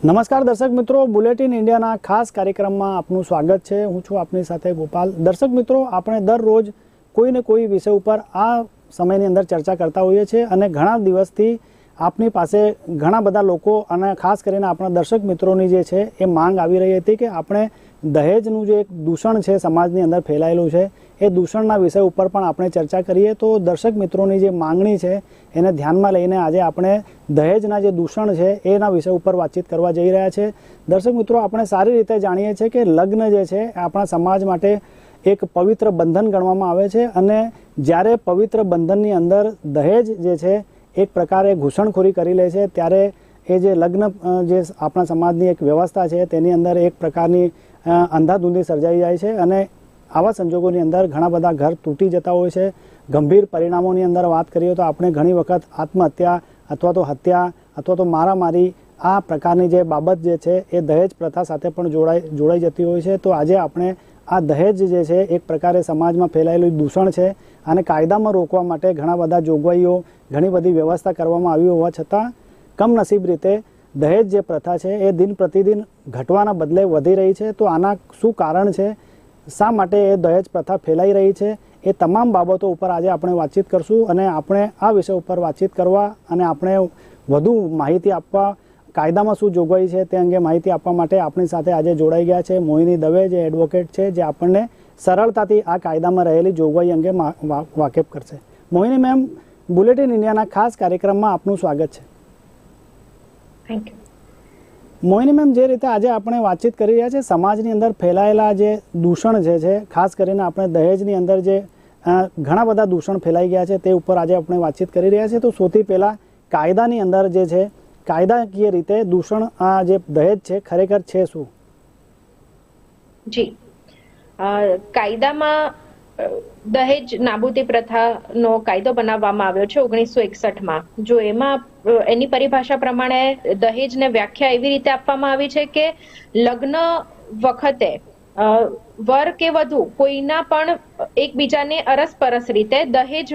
નમસ્કાર દર્શક મિત્રો, બુલેટિન ઇન્ડિયાના ખાસ કાર્યક્રમમાં આપનું સ્વાગત છે. હું છું આપની સાથે ગોપાલ. દર્શક મિત્રો, આપણે દરરોજ કોઈ ને કોઈ વિષય ઉપર આ સમયની અંદર ચર્ચા કરતા હોઈએ છીએ અને ઘણા દિવસથી આપની પાસે ઘણા બધા લોકો અને ખાસ કરીને આપણા દર્શક મિત્રોની જે છે એ માંગ આવી રહી હતી કે આપણે દહેજનું જે એક દૂષણ છે સમાજની અંદર ફેલાયેલું છે, એ દૂષણના વિષય ઉપર પણ આપણે ચર્ચા કરીએ તો દર્શક મિત્રોની જે માંગણી છે, એને ધ્યાનમાં લઈને આજે આપણે દહેજના જે દૂષણ છે, એના વિષય ઉપર વાતચીત કરવા જઈ રહ્યા છે. દર્શક મિત્રો, આપણે સારી રીતે જાણીએ છીએ કે લગ્ન જે છે આપણા સમાજ માટે એક પવિત્ર બંધન ગણવામાં આવે છે અને જ્યારે પવિત્ર બંધનની અંદર દહેજ જે છે, એક પ્રકારે ઘૂસણખોરી કરી લે છે, ત્યારે એ જે લગ્ન જે આપણા સમાજની એક વ્યવસ્થા છે, તેની અંદર એક પ્રકારની અંધાધૂંધી સર્જાઈ જાય છે અને આવા સંજોગોની અંદર ઘણા બધા ઘર તૂટી જતા હોય છે. ગંભીર પરિણામોની અંદર વાત કરીએ તો આપણે ઘણી વખત આત્મહત્યા અથવા તો હત્યા અથવા તો મારામારી આ પ્રકારની જે બાબત જે છે એ દહેજ પ્રથા સાથે પણ જોડાઈ જોડાઈ જતી હોય છે. તો આજે આપણે આ દહેજ જે છે એક પ્રકારે સમાજમાં ફેલાયેલું દૂષણ છે અને કાયદામાં રોકવા માટે ઘણા બધા જોગવાઈઓ, ઘણી બધી વ્યવસ્થા કરવામાં આવી હોવા છતાં કમનસીબ રીતે દહેજ જે પ્રથા છે, એ દિન પ્રતિદિન ઘટવાના બદલે વધી રહી છે. તો આના શું કારણ છે? શા માટે એ દહેજ પ્રથા ફેલાઈ રહી છે? એ તમામ બાબતો ઉપર આજે આપણે વાતચીત કરશું અને આપણે આ વિષય ઉપર વાતચીત કરવા અને આપણે વધુ માહિતી આપવા, કાયદામાં શું જોગવાઈ છે તે અંગે માહિતી આપવા માટે આપણી સાથે આજે જોડાઈ ગયા છે મોહિની દવે, જે એડવોકેટ છે, જે આપણને સરળતાથી આ કાયદામાં રહેલી જોગવાઈ અંગે વાકેફ કરશે. મોહિની મેમ બુલેટિન ઇન્ડિયાના ખાસ કાર્યક્રમમાં આપનું સ્વાગત છે. થેન્ક યુ મોહિની મેમ જે રીતે આજે આપણે વાતચીત કરી રહ્યા છે સમાજની અંદર ફેલાયેલા જે દૂષણ જે છે ખાસ કરીને આપણે દહેજની અંદર જે ઘણા બધા દૂષણ ફેલાઈ ગયા છે તે ઉપર આજે આપણે વાતચીત કરી રહ્યા છીએ. તો સૌથી પહેલાં કાયદાની અંદર જે છે કાયદાકીય રીતે દૂષણ આ જે દહેજ છે ખરેખર છે શું? જી. કાયદામાં દહેજ નાબૂદી પ્રથાનો કાયદો બનાવવામાં આવ્યો છે ઓગણીસો એકસઠમાં. જો એમાં એની પરિભાષા પ્રમાણે દહેજને વ્યાખ્યા એવી રીતે આપવામાં આવી છે કે લગ્ન વખતે વર કે વધુ કોઈના પણ એકબીજાને અરસપરસ રીતે દહેજ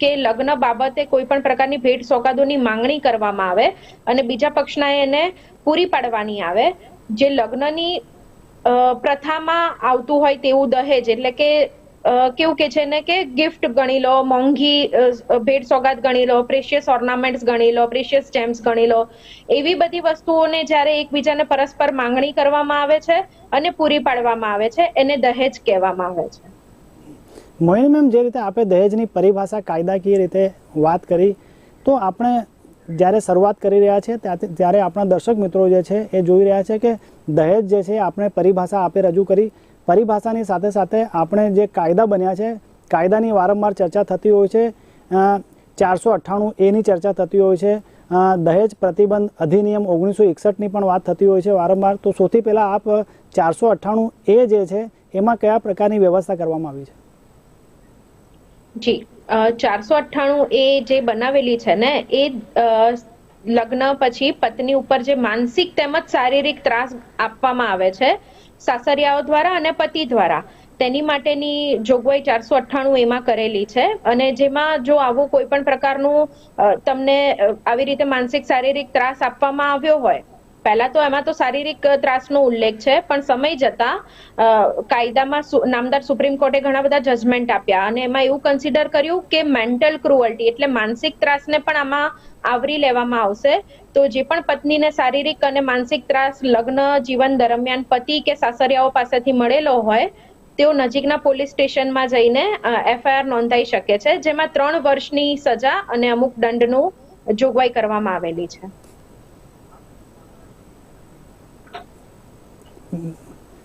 કે લગ્ન બાબતે કોઈ પણ પ્રકારની ભેટ સોગાદોની માંગણી કરવામાં આવે અને બીજા પક્ષના એને પૂરી પાડવાની આવે. જે લગ્નની પ્રથામાં આવતું હોય તેવું દહેજ એટલે કે કેવું કે છે ને કે ગિફ્ટ ગણી લો, મોંઘી ભેટ સોગાદ ગણી લો પ્રેશિયસ ઓર્નામેન્ટ્સ ગણી લો પ્રેશિયસ સ્ટેમ્પ્સ ગણી લો, એવી બધી વસ્તુઓને જ્યારે એકબીજાને પરસ્પર માંગણી કરવામાં આવે છે અને પૂરી પાડવામાં આવે છે, એને દહેજ કહેવામાં આવે છે. મોહિની મેમ, જે રીતે આપણે દહેજની પરિભાષા કાયદાકીય રીતે વાત કરી, તો આપણે જ્યારે શરૂઆત કરી રહ્યા છે ત્યારે આપણા દર્શક મિત્રો જે છે એ જોઈ રહ્યા છે કે દહેજ જે છે આપણે પરિભાષા આપે રજૂ કરી પરિભાષાની સાથે સાથે આપણે જે કાયદા બન્યા છે, કાયદાની વારંવાર ચર્ચા થતી હોય છે ચારસો અઠ્ઠાણું એની ચર્ચા થતી હોય છે દહેજ પ્રતિબંધ અધિનિયમ ઓગણીસો એકસઠની પણ વાત થતી હોય છે વારંવાર. તો સૌથી પહેલાં આપ ચારસો અઠ્ઠાણું એ જે છે, એમાં કયા પ્રકારની વ્યવસ્થા કરવામાં આવી છે? જી. ચારસો અઠ્ઠાણું એ જે બનાવેલી છે ને, એ લગ્ન પછી પત્ની ઉપર જે માનસિક તેમજ શારીરિક ત્રાસ આપવામાં આવે છે સાસરિયાઓ દ્વારા અને પતિ દ્વારા. તેની માટેની જોગવાઈ ચારસો અઠ્ઠાણું એમાં કરેલી છે અને જેમાં જો આવું કોઈ પણ પ્રકારનું તમને આવી રીતે માનસિક, શારીરિક ત્રાસ આપવામાં આવ્યો હોય પહેલા તો એમાં તો શારીરિક ત્રાસનો ઉલ્લેખ છે, પણ સમય જતા કાયદામાં નામદાર સુપ્રીમ કોર્ટે ઘણા બધા જજમેન્ટ આપ્યા અને એમાં એવું કન્સિડર કર્યું કે મેન્ટલ ક્રુઅલ્ટી એટલે માનસિક ત્રાસને પણ આમાં આવરી લેવામાં આવશે. તો જે પણ પત્નીને શારીરિક અને માનસિક ત્રાસ લગ્ન જીવન દરમિયાન પતિ કે સાસરિયાઓ પાસેથી મળેલો હોય, તેઓ નજીકના પોલીસ સ્ટેશનમાં જઈને એફઆઈઆર નોંધાઈ શકે છે, જેમાં ત્રણ વર્ષની સજા અને અમુક દંડનું જોગવાઈ કરવામાં આવેલી છે.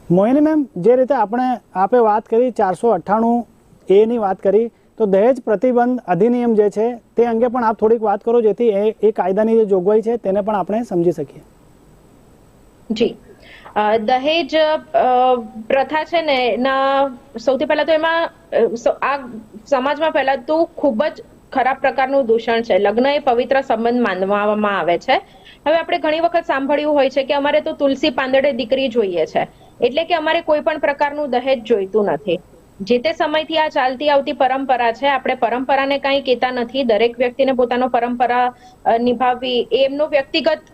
મોહિની મેમ, જે રીતે આપણે આપે વાત કરી ચારસો અઠ્ઠાણું એની વાત કરી, તો દહેજ પ્રતિબંધ અધિનિયમ જે છે, તે અંગે પણ આપ થોડીક વાત કરો, જેથી એ કાયદાની જે જોગવાઈ છે, તેને પણ આપણે સમજી શકીએ. જી. દહેજ પ્રથા છે ને, એના સૌથી પહેલા તો એમાં આ સમાજમાં ફેલાતું ખૂબ જ ખરાબ પ્રકારનું દૂષણ છે. લગ્ન એ પવિત્ર સંબંધ માનવામાં આવે છે. હવે આપણે ઘણી વખત સાંભળ્યું હોય છે કે અમારે તો તુલસી પાંદડે દીકરી જોઈએ છે. એટલે કે અમારે કોઈ પણ પ્રકારનું દહેજ જોઈતું નથી. જે તે સમયથી આ ચાલતી આવતી પરંપરા છે, આપણે પરંપરાને કાંઈ કહેતા નથી. દરેક વ્યક્તિને પોતાનો પરંપરા નિભાવવી એ એમનો વ્યક્તિગત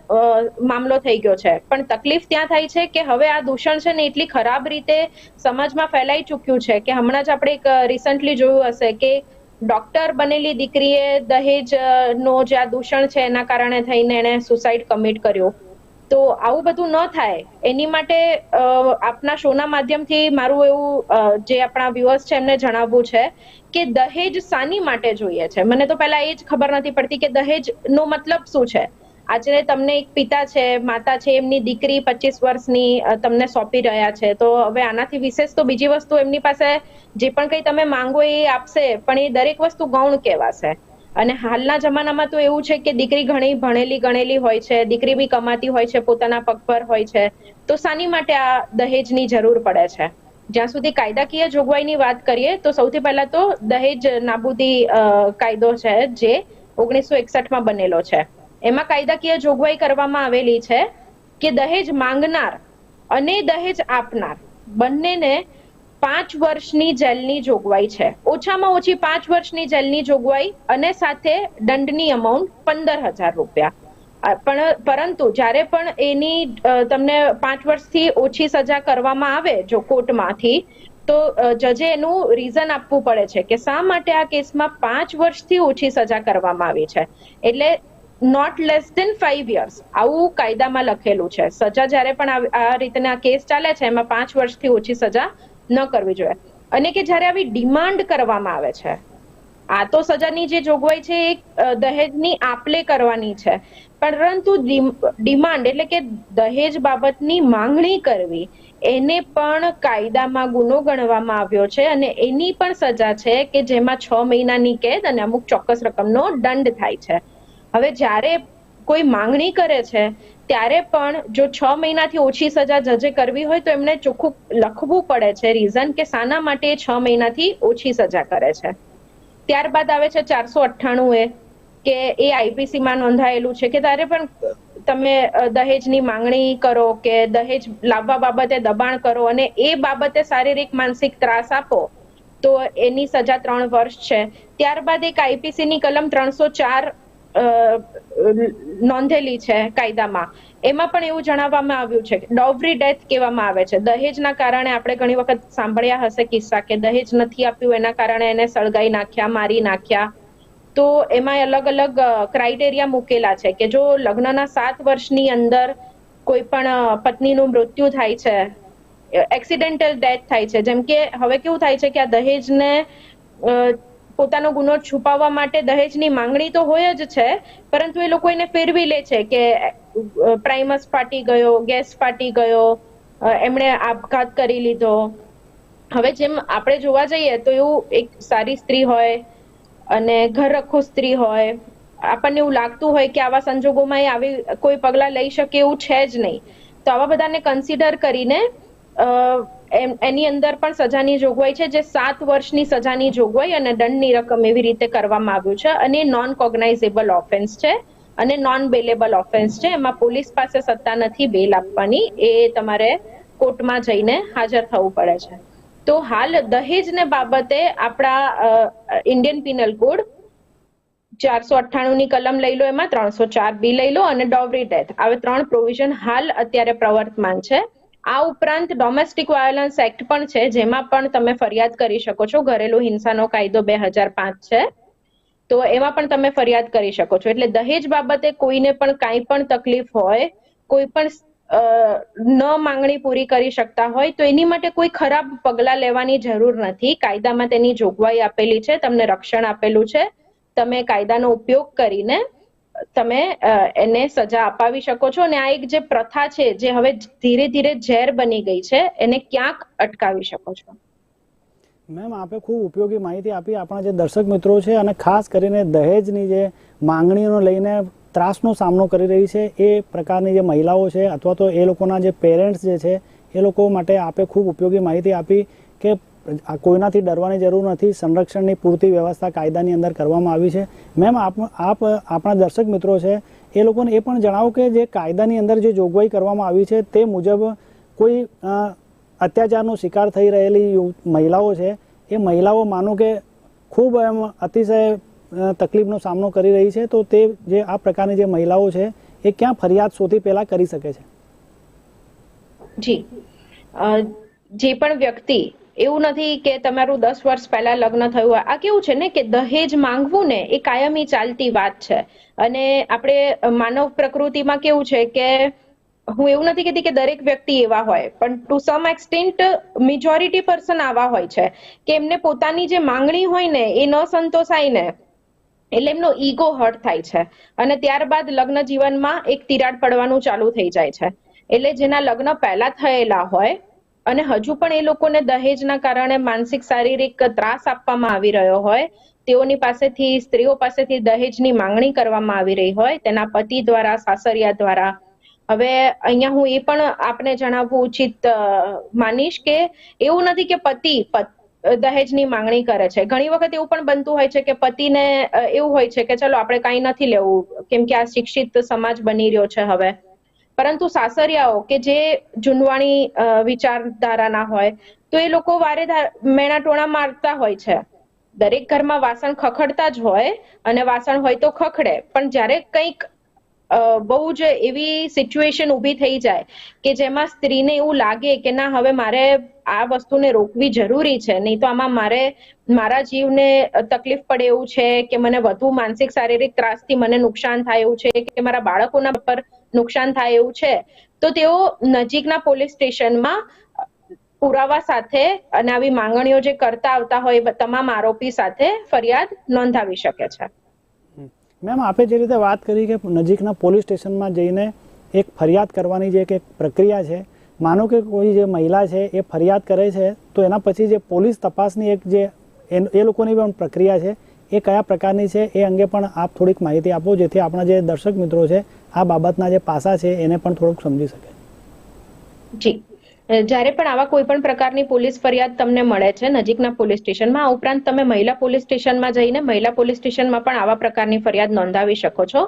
મામલો થઈ ગયો છે. પણ તકલીફ ત્યાં થાય છે કે હવે આ દૂષણ છે ને એટલી ખરાબ રીતે સમાજમાં ફેલાઈ ચૂક્યું છે કે હમણાં જ આપણે એક રિસન્ટલી જોયું હશે કે ડોક્ટર બનેલી દીકરીએ દહેજ નો જે આ દૂષણ છે એના કારણે થઈને એણે સુસાઇડ કમિટ કર્યો. તો આવું બધું ન થાય, એની માટે આપના શોના માધ્યમથી મારું એવું જે આપણા વ્યુઅર્સ છે એમને જણાવવું છે કે દહેજ સાની માટે જોઈએ છે. મને તો પહેલા એ જ ખબર નથી પડતી કે દહેજ નો મતલબ શું છે. આજે તમને એક પિતા છે, માતા છે, એમની દીકરી પચીસ વર્ષની તમને સોંપી રહ્યા છે. તો હવે આનાથી વિશેષ તો બીજી વસ્તુ એમની પાસે જે પણ કંઈ તમે માંગો એ આપશે, પણ એ દરેક વસ્તુ ગૌણ કહેવાશે. અને હાલના જમાનામાં તો એવું છે કે દીકરી ઘણી ભણેલી ગણેલી હોય છે, દીકરી બી કમાતી હોય છે, પોતાના પગ પર હોય છે. તો શાની માટે આ દહેજની જરૂર પડે છે. જ્યાં સુધી કાયદાકીય જોગવાઈની વાત કરીએ, તો સૌથી પહેલા તો દહેજ નાબૂદી કાયદો છે જે ઓગણીસો એકસઠમાં બનેલો છે. એમાં કાયદાકીય જોગવાઈ કરવામાં આવેલી છે કે દહેજ માંગનાર અને દહેજ આપનાર બંનેને પાંચ વર્ષની જેલની જોગવાઈ છે. ઓછામાં ઓછી પાંચ વર્ષની જેલની જોગવાઈ અને સાથે દંડની અમાઉન્ટ પંદર હજાર રૂપિયા. પણ, પરંતુ જ્યારે પણ એની તમને પાંચ વર્ષથી ઓછી સજા કરવામાં આવે જો કોર્ટમાંથી, તો જજે એનું રીઝન આપવું પડે છે કે શા માટે આ કેસમાં પાંચ વર્ષથી ઓછી સજા કરવામાં આવી છે. એટલે not less than five years આવું કાયદામાં લખેલું છે. સજા જ્યારે પણ આ રીતના કેસ ચાલે છે, એમાં પાંચ વર્ષથી ઓછી સજા ન કરવી જોઈએ. અને કે જ્યારે આવી ડિમાન્ડ કરવામાં આવે છે, આ તો સજાની જે જોગવાઈ છે, એ દહેજની આપલે કરવાની છે. પરંતુ ડિમાન્ડ એટલે કે દહેજ બાબતની માંગણી કરવી, એને પણ કાયદામાં ગુનો ગણવામાં આવ્યો છે અને એની પણ સજા છે કે જેમાં છ મહિનાની કેદ અને અમુક ચોક્કસ રકમનો દંડ થાય છે. હવે જ્યારે કોઈ માંગણી કરે છે, ત્યારે પણ જો છ મહિનાથી ઓછી સજા જજે કરવી હોય તો એમને ચોખ્ખું લખવું પડે છે રીઝન કે શાના માટે છ મહિનાથી ઓછી સજા કરે છે. ત્યારબાદ આવે છે ચારસો અઠ્ઠાણું એ, કે એ આઈપીસીમાં નોંધાયેલું છે કે ત્યારે પણ તમે દહેજની માંગણી કરો કે દહેજ લાવવા બાબતે દબાણ કરો અને એ બાબતે શારીરિક માનસિક ત્રાસ આપો, તો એની સજા ત્રણ વર્ષ છે. ત્યારબાદ એક આઈપીસી ની કલમ ત્રણસો ચાર નોંધેલી છે કાયદામાં. એમાં પણ એવું જણાવવામાં આવ્યું છે કે ડોવરી ડેથ કહેવામાં આવે છે. દહેજના કારણે આપણે ઘણી વખત સાંભળ્યા હશે કિસ્સા કે દહેજ નથી આપ્યું, એના કારણે એને સળગાઈ નાખ્યા, મારી નાખ્યા. તો એમાં અલગ અલગ ક્રાઇટેરિયા મૂકેલા છે કે જો લગ્નના સાત વર્ષની અંદર કોઈ પણ પત્નીનું મૃત્યુ થાય છે એક્સિડેન્ટલ ડેથ થાય છે. જેમ કે હવે કેવું થાય છે કે આ દહેજને પોતાનો ગુનો છુપાવવા માટે દહેજની માંગણી તો હોય જ છે, પરંતુ એ લોકો એને ફેરવી લે છે કે પ્રાઇમસ ફાટી ગયો, ગેસ ફાટી ગયો એમણે આપઘાત કરી લીધો. હવે જેમ આપણે જોવા જઈએ તો એવું એક સારી સ્ત્રી હોય અને ઘર રખું સ્ત્રી હોય, આપણને એવું લાગતું હોય કે આવા સંજોગોમાં એ આવી કોઈ પગલાં લઈ શકે એવું છે જ નહીં. તો આવા બધાને કન્સિડર કરીને એની અંદર પણ સજાની જોગવાઈ છે, જે સાત વર્ષની સજાની જોગવાઈ અને દંડની રકમ એવી રીતે કરવામાં આવ્યું છે અને નોન કોગ્નાઇઝેબલ ઓફેન્સ છે અને નોન બેલેબલ ઓફેન્સ છે. એમાં પોલીસ પાસે સત્તા નથી બેલ આપવાની. એ તમારે કોર્ટમાં જઈને હાજર થવું પડે છે. તો હાલ દહેજને બાબતે આપણા ઇન્ડિયન પિનલ કોડ ચારસો અઠ્ઠાણું ની કલમ લઈ લો, એમાં ત્રણસો ચાર બી લઈ લો અને ડોવરી ડેથ આવે ત્રણ પ્રોવિઝન હાલ અત્યારે પ્રવર્તમાન છે. આ ઉપરાંત ડોમેસ્ટિક વાયોલન્સ એક્ટ પણ છે, જેમાં પણ તમે ફરિયાદ કરી શકો છો. ઘરેલુ હિંસાનો કાયદો બે હજાર પાંચ છે. તો એમાં પણ તમે ફરિયાદ કરી શકો છો. એટલે દહેજ બાબતે કોઈને પણ કાંઈ પણ તકલીફ હોય, કોઈ પણ ન માંગણી પૂરી કરી શકતા હોય, તો એની માટે કોઈ ખરાબ પગલા લેવાની જરૂર નથી. કાયદામાં તેની જોગવાઈ આપેલી છે, તમને રક્ષણ આપેલું છે. તમે કાયદાનો ઉપયોગ કરીને તમે એને સજા અપાવી શકો છો અને આ એક જે પ્રથા છે, જે હવે ધીરે ધીરે ઝેર બની ગઈ છે, એને ક્યાંક અટકાવી શકો છો? મેમ, આપે ખૂબ ઉપયોગી માહિતી આપી આપણા જે દર્શક મિત્રો છે અને ખાસ કરીને દહેજની જે માંગણીઓને લઈને ત્રાસનો સામનો કરી રહી છે, એ પ્રકારની જે મહિલાઓ છે અથવા તો એ લોકોના જે પેરેન્ટ્સ જે છે, એ લોકો માટે આપે ખૂબ ઉપયોગી માહિતી આપી કે આ કોઈનાથી ડરવાની જરૂર નથી. સંરક્ષણની પૂરતી વ્યવસ્થા કાયદાની અંદર કરવામાં આવી છે. મેમ, આપ આપ, આપણા દર્શક મિત્રો છે, એ લોકોને એ પણ જણાવો કે જે કાયદાની અંદર જે જોગવાઈ કરવામાં આવી છે, તે મુજબ કોઈ અત્યાચારનો શિકાર થઈ રહેલી મહિલાઓ છે, એ મહિલાઓ માનો કે ખૂબ એમ અતિશય તકલીફનો સામનો કરી રહી છે, તો તે જે આ પ્રકારની જે મહિલાઓ છે, એ ક્યાં ફરિયાદ સૌથી પહેલાં કરી શકે છે? જી. જે પણ વ્યક્તિ એવું નથી કે તમારું દસ વર્ષ પહેલા લગ્ન થયું આ કેવું છે ને કે દહેજ માંગવું ને એ કાયમી ચાલતી વાત છે. અને આપણે માનવ પ્રકૃતિમાં કેવું છે કે હું એવું નથી કહેતી કે દરેક વ્યક્તિ એવા હોય, પણ to some extent majority person આવા હોય છે કે એમને પોતાની જે માંગણી હોય ને એ ન સંતોષાય ને એટલે એમનો ઈગો હર્ટ થાય છે. અને ત્યારબાદ લગ્ન જીવનમાં એક તિરાડ પડવાનું ચાલુ થઈ જાય છે. એટલે જેના લગ્ન પહેલા થયેલા હોય અને હજુ પણ એ લોકોને દહેજના કારણે માનસિક, શારીરિક ત્રાસ આપવામાં આવી રહ્યો હોય, તેઓની પાસેથી, સ્ત્રીઓ પાસેથી દહેજની માંગણી કરવામાં આવી રહી હોય, તેના પતિ દ્વારા, સાસરિયા દ્વારા. હવે અહીંયા હું એ પણ આપને જણાવવું ઉચિત માનીશ કે એવું નથી કે પતિ દહેજની માંગણી કરે છે. ઘણી વખત એવું પણ બનતું હોય છે કે પતિને એવું હોય છે કે ચલો આપણે કાંઈ નથી લેવું, કેમ કે આ શિક્ષિત સમાજ બની રહ્યો છે હવે. પરંતુ સાસરિયાઓ કે જે જુનવાણી વિચારધારાના હોય, તો એ લોકો વારે મેણા ટોણા મારતા હોય છે. દરેક ઘરમાં વાસણ ખખડતા જ હોય અને વાસણ હોય તો ખખડે. પણ જ્યારે કંઈક બહુ જ એવી સિચ્યુએશન ઊભી થઈ જાય કે જેમાં સ્ત્રીને એવું લાગે કે ના, હવે મારે આ વસ્તુને રોકવી જરૂરી છે. નહીં તો આમાં મારે, મારા જીવને તકલીફ પડે એવું છે કે મને વધુ માનસિક શારીરિક ત્રાસથી મને નુકસાન થાય એવું છે કે મારા બાળકોના પર નુકસાન થાય એવું છે. તો તેઓ નજીકના પોલીસ સ્ટેશનમાં પુરાવા સાથે અને આવી માંગણીઓ જે કરતા આવતા હોય તમામ આરોપી સાથે ફરિયાદ નોંધાવી શકે છે. મેમ, આપે જે રીતે વાત કરી કે નજીકના પોલીસ સ્ટેશનમાં જઈને એક ફરિયાદ કરવાની જે એક પ્રક્રિયા છે, માનો કે કોઈ જે મહિલા છે એ ફરિયાદ કરે છે, તો એના પછી જે પોલીસ તપાસની એક જે એ લોકોની પણ પ્રક્રિયા છે, એ કયા પ્રકારની છે, એ અંગે પણ આપ થોડીક માહિતી આપો, જેથી આપણા જે દર્શક મિત્રો છે, આ બાબતના જે પાસા છે, એને પણ થોડુંક સમજી શકે. જી. જ્યારે પણ આવા કોઈ પણ પ્રકારની પોલીસ ફરિયાદ તમને મળે છે, નજીકના પોલીસ સ્ટેશનમાં, આ ઉપરાંત તમે મહિલા પોલીસ સ્ટેશનમાં જઈને મહિલા પોલીસ સ્ટેશનમાં પણ આવા પ્રકારની ફરિયાદ નોંધાવી શકો છો.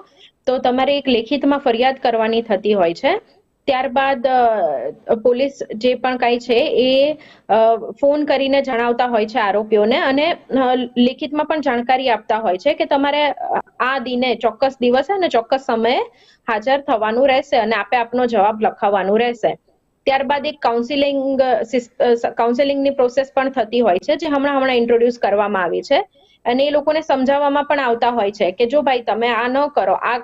તો તમારે એક લેખિતમાં ફરિયાદ કરવાની થતી હોય છે. ત્યારબાદ પોલીસ જે પણ કાંઈ છે એ ફોન કરીને જણાવતા હોય છે આરોપીઓને અને લેખિતમાં પણ જાણકારી આપતા હોય છે કે તમારે આ દિને ચોક્કસ દિવસે અને ચોક્કસ સમયે હાજર થવાનું રહેશે અને આપે આપનો જવાબ લખાવવાનું રહેશે. ત્યારબાદ એક કાઉન્સિલિંગ કાઉન્સેલિંગની પ્રોસેસ પણ થતી હોય છે, જે હમણાં હમણાં ઇન્ટ્રોડ્યુસ કરવામાં આવી છે. અને એ લોકોને સમજાવવામાં પણ આવતા હોય છે કે જો ભાઈ તમે આ ન કરો, આ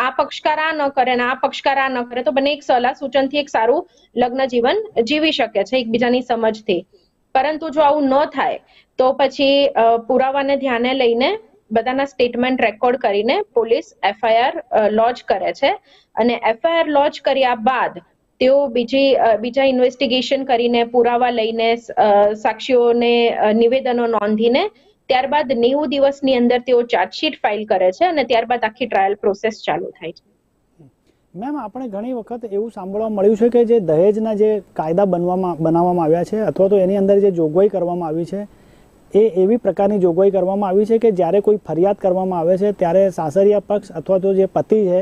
આ પક્ષકાર આ ન કરે ને આ પક્ષકાર આ ન કરે, તો બંને એક સલાહ સૂચનથી એક સારું લગ્ન જીવન જીવી શકે છે એકબીજાની સમજથી. પરંતુ જો આવું ન થાય, તો પછી પુરાવાને ધ્યાને લઈને બધાના સ્ટેટમેન્ટ રેકોર્ડ કરીને પોલીસ એફઆઈઆર લોન્ચ કરે છે. અને એફઆઈઆર લોન્ચ કર્યા બાદ તેઓ બીજી બીજા ઇન્વેસ્ટિગેશન કરીને, પુરાવા લઈને સાક્ષીઓને નિવેદનો નોંધીને ત્યારબાદ નેવું દિવસની અંદર તેઓ ચાર્જશીટ ફાઇલ કરે છે અને ત્યારબાદ આખી ટ્રાયલ પ્રોસેસ ચાલુ થાય છે. મેમ, આપણે ઘણી વખત એવું સાંભળવા મળ્યું છે કે જે દહેજના જે કાયદા બનવામાં, બનાવવામાં આવ્યા છે અથવા તો એની અંદર જે જોગવાઈ કરવામાં આવી છે, એ એવી પ્રકારની જોગવાઈ કરવામાં આવી છે કે જ્યારે કોઈ ફરિયાદ કરવામાં આવે છે, ત્યારે સાસરિયા પક્ષ અથવા તો જે પતિ છે,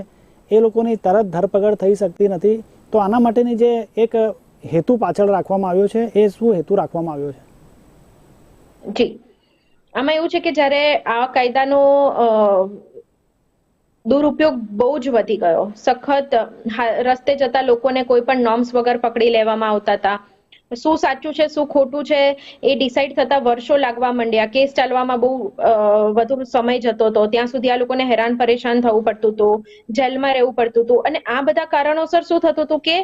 એ લોકોની તરત ધરપકડ થઈ શકતી નથી. તો આના માટેની જે એક હેતુ પાછળ રાખવામાં આવ્યો છે, એ શું હેતુ રાખવામાં આવ્યો છે? જી. આમાં એવું છે કે જ્યારે આ કાયદાનો દુરુપયોગ બહુ જ વધી ગયો. સખત રસ્તે જતા લોકોને કોઈ પણ નોર્મ્સ વગર પકડી લેવામાં આવતા હતા. શું સાચું છે, શું ખોટું છે, એ ડિસાઈડ થતા વર્ષો લાગવા માંડ્યા. કેસ ચાલવામાં બહુ વધુ સમય જતો હતો. ત્યાં સુધી આ લોકોને હેરાન પરેશાન થવું પડતું હતું, જેલમાં રહેવું પડતું હતું. અને આ બધા કારણોસર શું થતું હતું કે,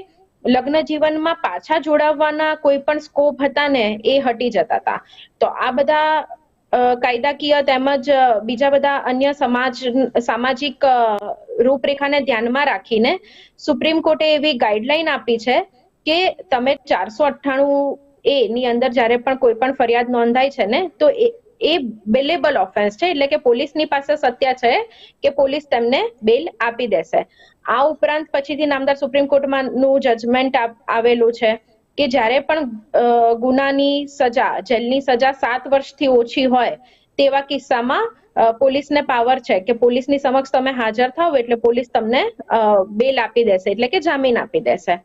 લગ્ન જીવનમાં પાછા જોડાવવાના કોઈ પણ સ્કોપ હતા ને, એ હટી જતા હતા. તો આ બધા કાયદાકીય તેમજ બીજા બધા અન્ય સમાજ, સામાજિક રૂપરેખાને ધ્યાનમાં રાખીને, સુપ્રીમ કોર્ટે એવી ગાઈડલાઈન આપી છે કે તમે ચારસો અઠ્ઠાણું એ ની અંદર જ્યારે પણ કોઈ પણ ફરિયાદ નોંધાય છે ને, તો એ બેલેબલ ઓફેન્સ છે, એટલે કે પોલીસની પાસે સત્ય છે કે પોલીસ તેમને બેલ આપી દેશે. આ ઉપરાંત પછીથી નામદાર સુપ્રીમ કોર્ટમાં જજમેન્ટ આવેલું છે કે જ્યારે પણ ગુનાની સજા, જેલની સજા સાત વર્ષથી ઓછી હોય તેવા કિસ્સામાં પોલીસને પાવર છે કે પોલીસની સમક્ષ તમે હાજર થાવ એટલે પોલીસ તમને બેલ આપી દેશે, એટલે કે જામીન આપી દેશે.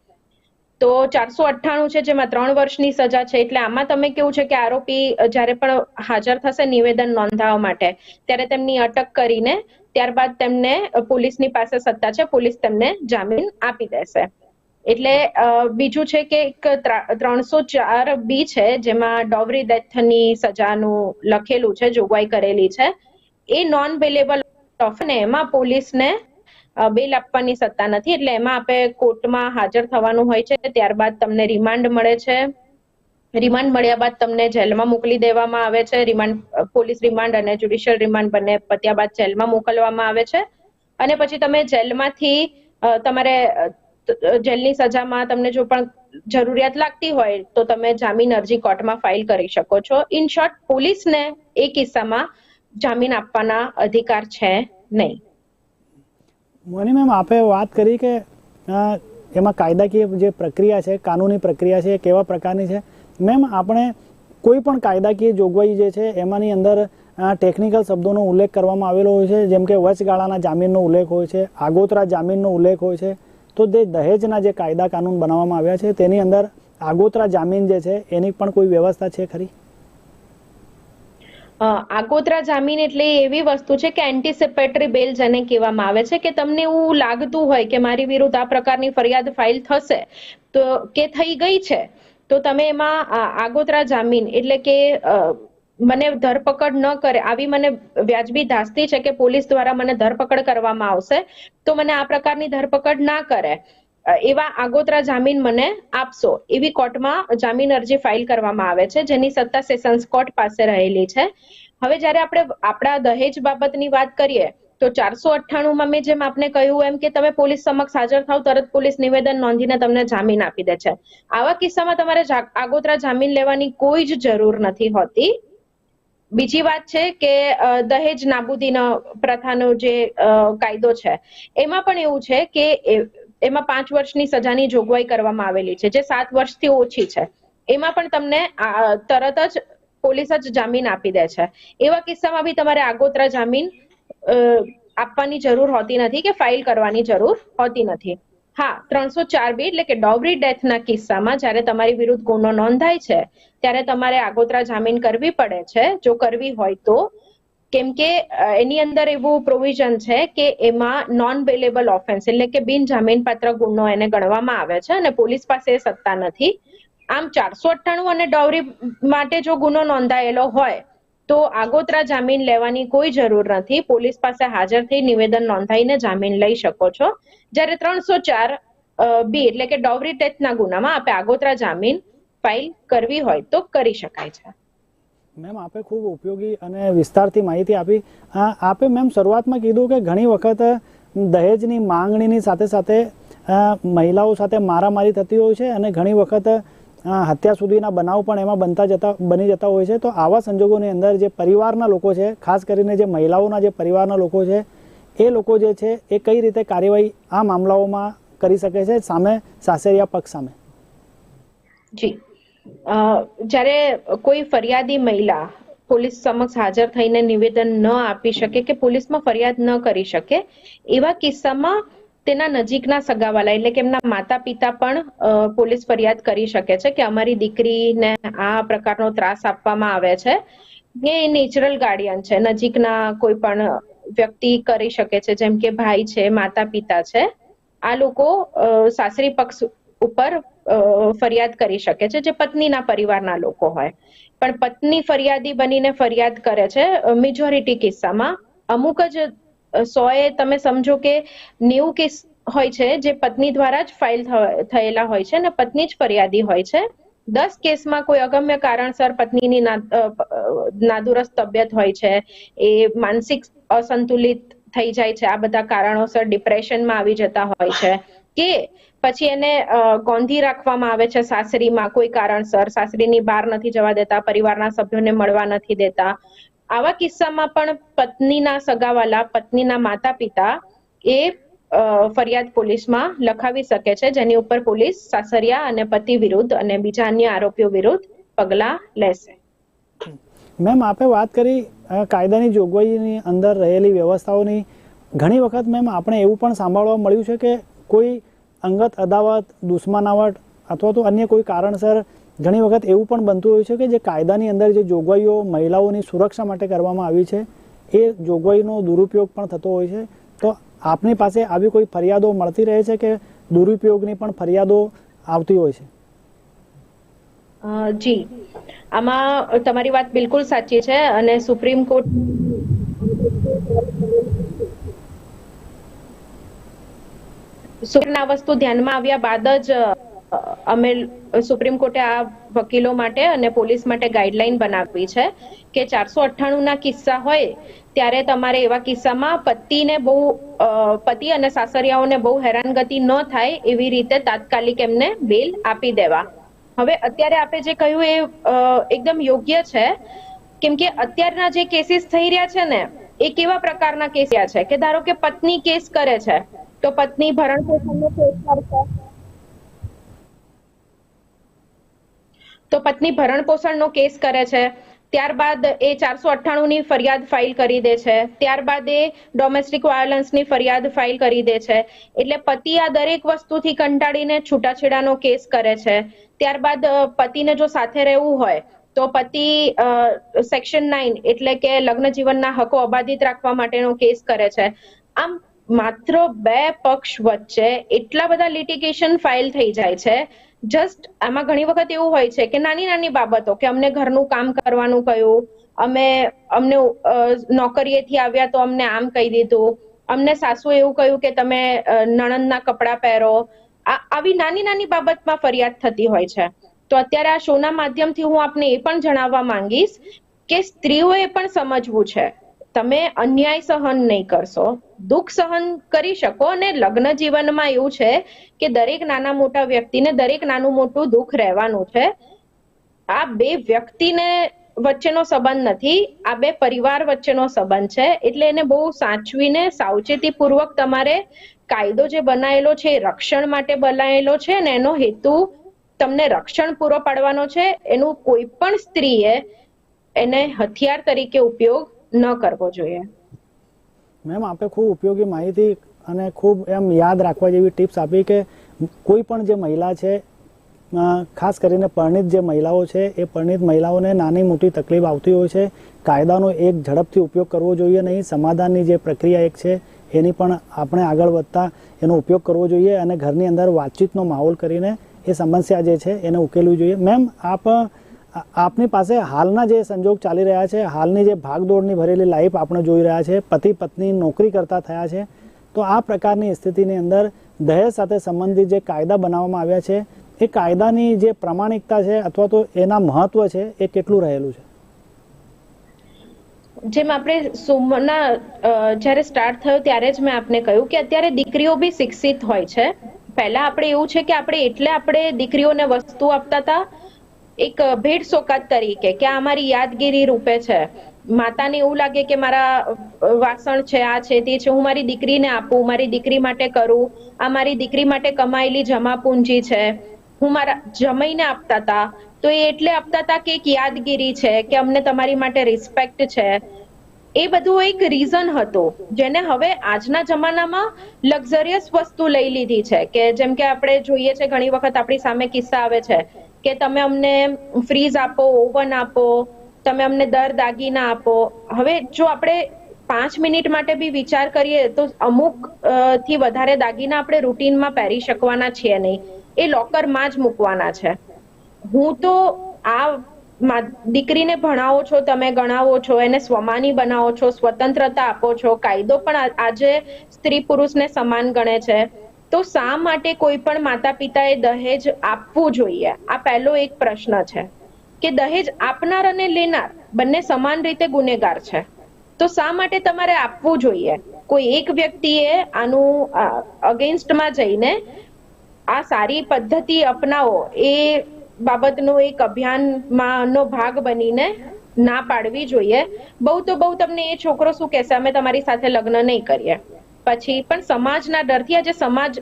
તો ચારસો અઠ્ઠાણું છે, જેમાં ત્રણ વર્ષની સજા છે, એટલે આમાં તમે કેવું છે કે આરોપી જ્યારે પણ હાજર થશે નિવેદન નોંધાવવા માટે, ત્યારે તેમની અટક કરીને ત્યારબાદ તેમને પોલીસની પાસે સત્તા છે, પોલીસ તેમને જામીન આપી દેશે. એટલે બીજું છે કે એક ત્રણસો ચાર બી છે, જેમાં ડોવરી ડેથની સજાનું લખેલું છે, જોગવાઈ કરેલી છે. એ નોન બેલેબલ ઓફ ને એમાં પોલીસને બેલ આપવાની સત્તા નથી, એટલે એમાં આપણે કોર્ટમાં હાજર થવાનું હોય છે, ત્યારબાદ તમને રિમાન્ડ મળે છે. રિમાન્ડ મળ્યા બાદ તમને જેલમાં મોકલી દેવામાં આવે છે, રિમાન્ડ પોલીસ રિમાન્ડ અને જ્યુડિશિયલ રિમાન્ડ બંને પત્યા બાદ જેલમાં મોકલવામાં આવે છે. અને પછી તમે જેલમાંથી તમારે જેલની સજામાં તમને જો પણ જરૂરિયાત લાગતી હોય, તો તમે જામીન અરજી કોર્ટમાં ફાઇલ કરી શકો છો. ઇન શોર્ટ, પોલીસને એ કિસ્સામાં જામીન આપવાના અધિકાર છે નહીં. મોની મેમ, આપે વાત કરી કે એમાં કાયદાકીય જે પ્રક્રિયા છે, કાનૂની પ્રક્રિયા છે એ કેવા પ્રકારની છે? મેમ, આપણે કોઈ પણ કાયદાકીય જોગવાઈ જે છે, એમાંની અંદર ટેકનિકલ શબ્દોનો ઉલ્લેખ કરવામાં આવેલો હોય છે, જેમ કે વચગાળાના જામીનનો ઉલ્લેખ હોય છે, આગોતરા જામીનનો ઉલ્લેખ હોય છે, તો જે દહેજના જે કાયદા કાનૂન બનાવવામાં આવ્યા છે, તેની અંદર આગોતરા જામીન જે છે, એની પણ કોઈ વ્યવસ્થા છે ખરી? આગોતરા જામીન એટલે એવી વસ્તુ છે કે એન્ટિસિપેટરી બેલ જેને કહેવામાં આવે છે કે તમને એવું લાગતું હોય કે મારી વિરુદ્ધ આ પ્રકારની ફરિયાદ ફાઇલ થશે, તો કે થઈ ગઈ છે, તો તમે એમાં આગોતરા જામીન એટલે કે મને ધરપકડ ન કરે, આવી મને વ્યાજબી ધાસ્તી છે કે પોલીસ દ્વારા મને ધરપકડ કરવામાં આવશે, તો મને આ પ્રકારની ધરપકડ ના કરે. એવા આગોતરા જામીન મને આપશો એવી કોર્ટમાં જામીન અરજી ફાઇલ કરવામાં આવે છે, જેની સત્તા સેશન્સ કોર્ટ પાસે રહેલી છે. હવે જ્યારે આપણે આપણા દહેજ બાબતની વાત કરીએ, તો ચારસો અઠ્ઠાણું માં જેમ આપને કહ્યું એમ કે તમે પોલીસ સમક્ષ હાજર થાવ, તરત પોલીસ નિવેદન નોંધીને તમને જામીન આપી દે છે. આવા કિસ્સામાં તમારે આગોતરા જામીન લેવાની કોઈ જ જરૂર નથી હોતી. બીજી વાત છે કે દહેજ નાબૂદીનો પ્રથાનો જે કાયદો છે, એમાં પણ એવું છે કે એમાં પાંચ વર્ષની સજાની જોગવાઈ કરવામાં આવેલી છે, જે સાત વર્ષથી ઓછી છે. એમાં પણ તમને તરત જ પોલીસ જ જામીન આપી દે છે. એવા કિસ્સામાં બી તમારે આગોતરા જામીન આપવાની જરૂર હોતી નથી કે ફાઇલ કરવાની જરૂર હોતી નથી. હા, ત્રણસો ચાર બી એટલે કે ડોવરી ડેથના કિસ્સામાં જ્યારે તમારી વિરુદ્ધ ગુનો નોંધાય છે, ત્યારે તમારે આગોતરા જામીન કરવી પડે છે. જો કરવી હોય તો કેમ કે એની અંદર એવું પ્રોવિઝન છે કે એમાં નોન બેલેબલ ઓફેન્સ એટલે કે બિન જામીનપાત્ર ગુનો એને ગણવામાં આવે છે અને પોલીસ પાસે સત્તા નથી. આમ ચારસો અઠ્ઠાણું અને ડોવરી માટે જો ગુનો નોંધાયેલો હોય, તો આગોતરા જામીન લેવાની કોઈ જરૂર નથી. પોલીસ પાસે હાજર થઈ નિવેદન નોંધાઈને જામીન લઈ શકો છો. જ્યારે ત્રણસો ચાર બી એટલે કે ડોવરી ટેથના ગુનામાં આપે આગોતરા જામીન ફાઇલ કરવી હોય તો કરી શકાય છે. મેમ, આપે ખૂબ ઉપયોગી અને વિસ્તારથી માહિતી આપી. આપે મેમ શરૂઆતમાં કીધું કે ઘણી વખત દહેજની માંગણીની સાથે સાથે મહિલાઓ સાથે મારામારી થતી હોય છે અને ઘણી વખત હત્યા સુધીના બનાવ પણ એમાં બનતા જતા, બની જતા હોય છે. તો આવા સંજોગોની અંદર જે પરિવારના લોકો છે, ખાસ કરીને જે મહિલાઓના જે પરિવારના લોકો છે, એ લોકો જે છે, એ કઈ રીતે કાર્યવાહી આ મામલાઓમાં કરી શકે છે સામે સાસરિયા પક્ષ સામે? જી. જ્યારે કોઈ ફરિયાદી મહિલા પોલીસ સમક્ષ હાજર થઈને નિવેદન ન આપી શકે કે પોલીસમાં ફરિયાદ ન કરી શકે, એવા કિસ્સામાં તેના નજીકના સગાવાલા એટલે કે એમના માતા પિતા પણ પોલીસ ફરિયાદ કરી શકે છે કે અમારી દીકરીને આ પ્રકારનો ત્રાસ આપવામાં આવે છે. એ નેચરલ ગાર્ડિયન છે, નજીકના કોઈ પણ વ્યક્તિ કરી શકે છે, જેમ કે ભાઈ છે માતા પિતા છે. આ લોકો સાસરી પક્ષ ઉપર ફરિયાદ કરી શકે છે, જે પત્નીના પરિવારના લોકો હોય. પણ પત્ની ફરિયાદી બનીને ફરિયાદ કરે છે મેજોરિટી કિસ્સામાં. અમુક જ સોએ તમે સમજો કે નેવું કેસ હોય છે, જે પત્ની દ્વારા જ ફાઇલ થયેલા હોય છે, અને પત્ની જ ફરિયાદી હોય છે. દસ કેસમાં કોઈ અગમ્ય કારણસર પત્નીની નાદુરસ્ત તબિયત હોય છે, એ માનસિક અસંતુલિત થઈ જાય છે, આ બધા કારણોસર ડિપ્રેશનમાં આવી જતા હોય છે, કે પછી એને ગોંધી રાખવામાં આવે છે સાસરીમાં. કોઈ કારણસર સાસરીની બહાર નથી જવા દેતા, પરિવારના સભ્યોને મળવા નથી દેતા. આવા કિસ્સામાં પણ પત્નીના સગાવાલા, પત્નીના માતા પિતા એ ફરિયાદ પોલીસમાં લખાવી શકે છે. જેની ઉપર પોલીસ સાસરિયા અને પતિ વિરુદ્ધ અને બીજા અન્ય આરોપીઓ વિરુદ્ધ પગલા લેશે. મેમ, આપે વાત કરી કાયદાની જોગવાઈની અંદર રહેલી વ્યવસ્થાઓની. ઘણી વખત મેમ, આપણે એવું પણ સાંભળવા મળ્યું છે કે કોઈ અંગત, અદાવત દુશ્મનાવટ અથવા તો અન્ય કોઈ કારણસર ઘણી વખત એવું પણ બનતું હોય છે કે જે કાયદાની અંદર જે જોગવાઈઓ મહિલાઓની સુરક્ષા માટે કરવામાં આવી છે, એ જોગવાઈનો દુરુપયોગ પણ થતો હોય છે. તો આપની પાસે આવી કોઈ ફરિયાદો મળતી રહે છે કે દુરુપયોગની પણ ફરિયાદો આવતી હોય છે? જી. આમાં તમારી વાત બિલકુલ સાચી છે અને સુપ્રીમ કોર્ટ સુપ્રીમ વસ્તુ ધ્યાનમાં આવ્યા બાદ જ અમે સુપ્રીમ કોર્ટે આ વકીલો માટે અને પોલીસ માટે ગાઈડલાઈન બનાવી છે કે ચારસો અઠ્ઠાણું ના કિસ્સા હોય ત્યારે તમારે એવા કિસ્સામાં પતિને બહુ પતિ અને સાસરિયાઓને બહુ હેરાનગતિ ન થાય એવી રીતે તાત્કાલિક એમને બેલ આપી દેવા. હવે અત્યારે આપણે જે કહ્યું એ એકદમ યોગ્ય છે. કેમ કે અત્યારના જે કેસીસ થઈ રહ્યા છે ને, એ કેવા પ્રકારના કેસ છે? કે ધારો કે પત્ની કેસ કરે છે તો પત્ની ભરણ પોષણનો ફેરફાર તો પત્ની ભરણ પોષણનો કેસ કરે છે. ત્યારબાદ એ ચારસો અઠ્ઠાણું ની ફરિયાદ ફાઇલ કરી દે છે. ત્યારબાદ એ ડોમેસ્ટિક વાયોલન્સની ફરિયાદ ફાઇલ કરી દે છે. એટલે પતિ આ દરેક વસ્તુથી કંટાળીને છૂટાછેડાનો કેસ કરે છે. ત્યારબાદ પતિને જો સાથે રહેવું હોય, તો પતિ સેક્શન નાઇન એટલે કે લગ્ન જીવનના હકો અબાધિત રાખવા માટેનો કેસ કરે છે. આમ માત્ર બે પક્ષ વચ્ચે એટલા બધા લિટિગેશન ફાઇલ થઈ જાય છે. જસ્ટ આમાં ઘણી વખત એવું હોય છે કે નાની નાની બાબતો કે અમને ઘરનું કામ કરવાનું કહ્યું, અમે અમને નોકરીએથી આવ્યા તો અમને આમ કહી દીધું, અમને સાસુ એવું કહ્યું કે તમે નણંદના કપડાં પહેરો. આવી નાની નાની બાબતમાં ફરિયાદ થતી હોય છે. તો અત્યારે આ શોના માધ્યમથી હું આપને એ પણ જણાવવા માંગીશ કે સ્ત્રીઓએ પણ સમજવું છે. તમે અન્યાય સહન નહીં કરશો, દુઃખ સહન કરી શકો અને લગ્ન જીવનમાં એવું છે કે દરેક નાના મોટા વ્યક્તિને દરેક નાનું મોટું દુઃખ રહેવાનું છે. આ બે વ્યક્તિને વચ્ચેનો સંબંધ નથી, આ બે પરિવાર વચ્ચેનો સંબંધ છે, એટલે એને બહુ સાચવીને સાવચેતીપૂર્વક તમારે કાયદો જે બનાવેલો છે, રક્ષણ માટે બનાવેલો છે અને એનો હેતુ તમને રક્ષણ પૂરો પાડવાનો છે, એનું કોઈ પણ સ્ત્રીએ એને હથિયાર તરીકે ઉપયોગ ન કરવો જોઈએ. મેમ, આપે ખૂબ ઉપયોગી માહિતી અને ખૂબ એમ યાદ રાખવા જેવી ટિપ્સ આપી કે કોઈ પણ જે મહિલા છે ખાસ કરીને પરણિત જે મહિલાઓ છે, એ પરણિત મહિલાઓને નાની મોટી તકલીફ આવતી હોય છે. કાયદાનો એક ઝડપથી ઉપયોગ કરવો જોઈએ નહીં. સમાધાનની જે પ્રક્રિયા એક છે, એની પણ આપણે આગળ વધતા એનો ઉપયોગ કરવો જોઈએ અને ઘરની અંદર વાતચીતનો માહોલ કરીને એ સમસ્યા જે છે, એને ઉકેલવી જોઈએ. મેમ, આપ આપની પાસે હાલના જે સંજોગ ચાલી રહ્યા છે, હાલની જે ભાગદોડની ભરેલી લાઈફ આપણે જોઈ રહ્યા છે, પતિ પત્ની નોકરી કરતા થયા છે, તો આ પ્રકારની સ્થિતિની અંદર દહેજ સાથે સંબંધિત જે કાયદા બનાવવામાં આવ્યા છે, એ કાયદાની જે પ્રામાણિકતા છે અથવા તો એના મહત્વ છે, એ કેટલું રહેલું છે? જેમ આપણે સોમના જ્યારે સ્ટાર્ટ થયો ત્યારે જ મેં આપને કહ્યું કે અત્યારે દીકરીઓ બી શિક્ષિત હોય છે. પહેલા આપણે એવું છે કે આપણે એટલે આપણે દીકરીઓને વસ્તુ આપતા હતા એક ભેટ સોકાત તરીકે કે આ અમારી યાદગીરી રૂપે છે. માતાને એવું લાગે કે મારા વાસણ છે, આ છે, તે છે, હું મારી દીકરીને આપું, મારી દીકરી માટે કરું, આ મારી દીકરી માટે કમાયેલી જમા પૂંજી છે. હું મારા, જમાઈને આપતા હતા તો એ એટલે આપતા હતા કે એક યાદગીરી છે, કે અમને તમારી માટે રિસ્પેક્ટ છે. એ બધું એક રીઝન હતું, જેને હવે આજના જમાનામાં લક્ઝરિયસ વસ્તુ લઈ લીધી છે, કે જેમ કે આપણે જોઈએ છે, ઘણી વખત આપણી સામે કિસ્સા આવે છે. કે તમે અમને ફ્રીઝ આપો ઓવન આપો, તમે અમને દર દાગીના આપો. હવે જો આપણે પાંચ મિનિટ માટે બી વિચાર કરીએ તો અમુકથી વધારે દાગીના આપણે રૂટીનમાં પહેરી શકવાના છીએ નહીં. એ લોકરમાં જ મૂકવાના છે. હું તો આ દીકરીને ભણાવો છો, તમે ગણાવો છો, એને સ્વમાની બનાવો છો, સ્વતંત્રતા આપો છો, કાયદો પણ આજે સ્ત્રી પુરુષને સમાન ગણે છે. તો શા માટે કોઈ પણ માતા પિતાએ દહેજ આપવું જોઈએ? આ પહેલો એક પ્રશ્ન છે કે દહેજ આપનાર અને લેનાર બંને સમાન રીતે ગુનેગાર છે. તો શા માટે તમારે આપવું જોઈએ? કોઈ એક વ્યક્તિએ આનું અગેન્સ્ટમાં જઈને આ સારી પદ્ધતિ અપનાવો એ બાબતનો એક અભિયાનમાં નો ભાગ બનીને ના પાડવી જોઈએ. બહુ તો બહુ તમને એ છોકરો શું કહેશે? અમે તમારી સાથે લગ્ન નહીં કરીએ. પછી પણ સમાજના ડરથી આજે સમાજ,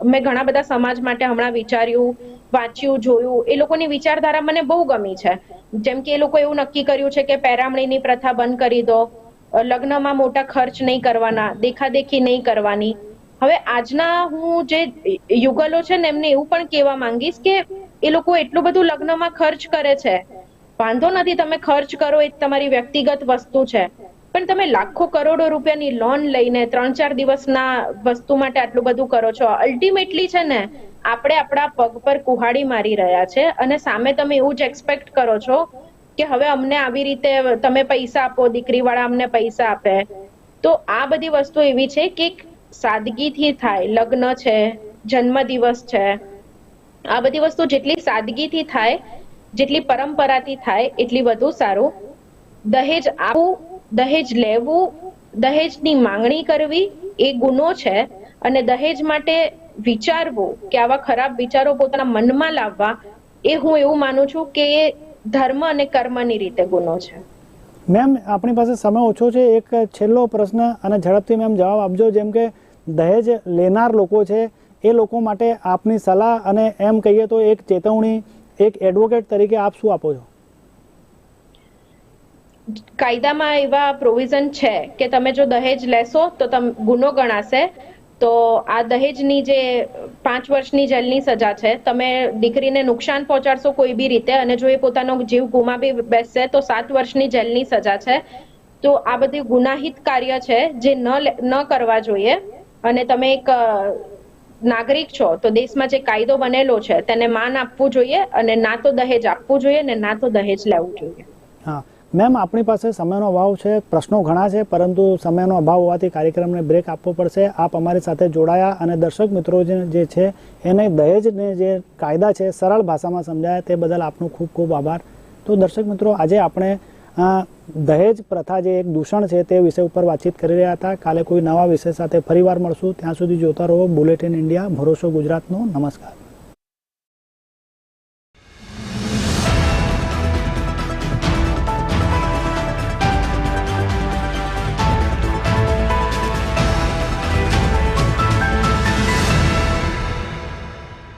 મેં ઘણા બધા સમાજ માટે હમણાં વિચાર્યું, વાંચ્યું, જોયું. એ લોકોની વિચારધારા મને બહુ ગમી છે. જેમ કે એ લોકો એવું નક્કી કર્યું છે કે પેરામણીની પ્રથા બંધ કરી દો. લગ્નમાં મોટા ખર્ચ નહીં કરવાના, દેખાદેખી નહીં કરવાની. હવે આજના હું જે યુગલો છે ને, એમને એવું પણ કહેવા માંગીશ કે એ લોકો એટલું બધું લગ્નમાં ખર્ચ કરે છે. વાંધો નથી, તમે ખર્ચ કરો, એ તમારી વ્યક્તિગત વસ્તુ છે. પણ તમે લાખો કરોડો રૂપિયાની લોન લઈને ત્રણ ચાર દિવસના વસ્તુ માટે આટલું બધું કરો છો. અલ્ટિમેટલી છે ને, આપણે આપણા પગ પર કુહાડી મારી રહ્યા છે અને સામે તમે એવું જ એક્સપેક્ટ કરો છો કે હવે અમને આવી રીતે તમે પૈસા આપો, દીકરીવાળા અમને પૈસા આપે. તો આ બધી વસ્તુ એવી છે કે સાદગીથી થાય. લગ્ન છે, જન્મદિવસ છે. આ બધી વસ્તુ જેટલી સાદગીથી થાય, જેટલી પરંપરાથી થાય, એટલી વધુ સારું દહેજ આપવું દહેજ લેવું, દહેજની માંગણી કરવી એ ગુનો છે અને દહેજ માટે વિચારવું કે આવા ખરાબ વિચારો પોતાના મનમાં લાવવા એ હું એવું માનું છું કે એ ધર્મ અને કર્મની રીતે ગુનો છે. મેમ, આપણી પાસે સમય ઓછો છે. એક છેલ્લો પ્રશ્ન અને ઝડપથી મેમ જવાબ આપજો. જેમ કે દહેજ લેનાર લોકો છે, એ લોકો માટે આપની સલાહ અને એમ કહીએ તો એક ચેતવણી, એક એડવોકેટ તરીકે આપ શું આપો છો? કાયદામાં એવા પ્રોવિઝન છે કે તમે જો દહેજ લેશો તો તમે, ગુનો ગણાશે. તો આ દહેજની જે પાંચ વર્ષની જેલની સજા છે, તમે દીકરીને નુકસાન પહોંચાડશો કોઈ બી રીતે અને જો એ પોતાનો જીવ ગુમાવી બેસશે તો સાત વર્ષની જેલની સજા છે. તો આ બધી ગુનાહિત કાર્ય છે જે ન ન કરવા જોઈએ. અને તમે એક નાગરિક છો તો દેશમાં જે કાયદો બનેલો છે તેને માન આપવું જોઈએ અને ના તો દહેજ આપવું જોઈએ ને ના તો દહેજ લેવું જોઈએ. હા. મેમ, આપણી પાસે સમયનો અભાવ છે, પ્રશ્નો ઘણા છે, પરંતુ સમયનો અભાવ હોવાથી કાર્યક્રમને બ્રેક આપવો પડશે. આપ અમારી સાથે જોડાયા અને દર્શક મિત્રો જે છે, એને દહેજને જે કાયદા છે, સરળ ભાષામાં સમજાયા તે બદલ આપનો ખૂબ ખૂબ આભાર. તો દર્શક મિત્રો, આજે આપણે દહેજ પ્રથા જે એક દૂષણ છે તે વિષય ઉપર વાતચીત કરી રહ્યા હતા. કાલે કોઈ નવા વિષય સાથે ફરીવાર મળશું. ત્યાં સુધી જોતા રહો બુલેટિન ઇન્ડિયા, ભરોસો ગુજરાતનો. નમસ્કાર.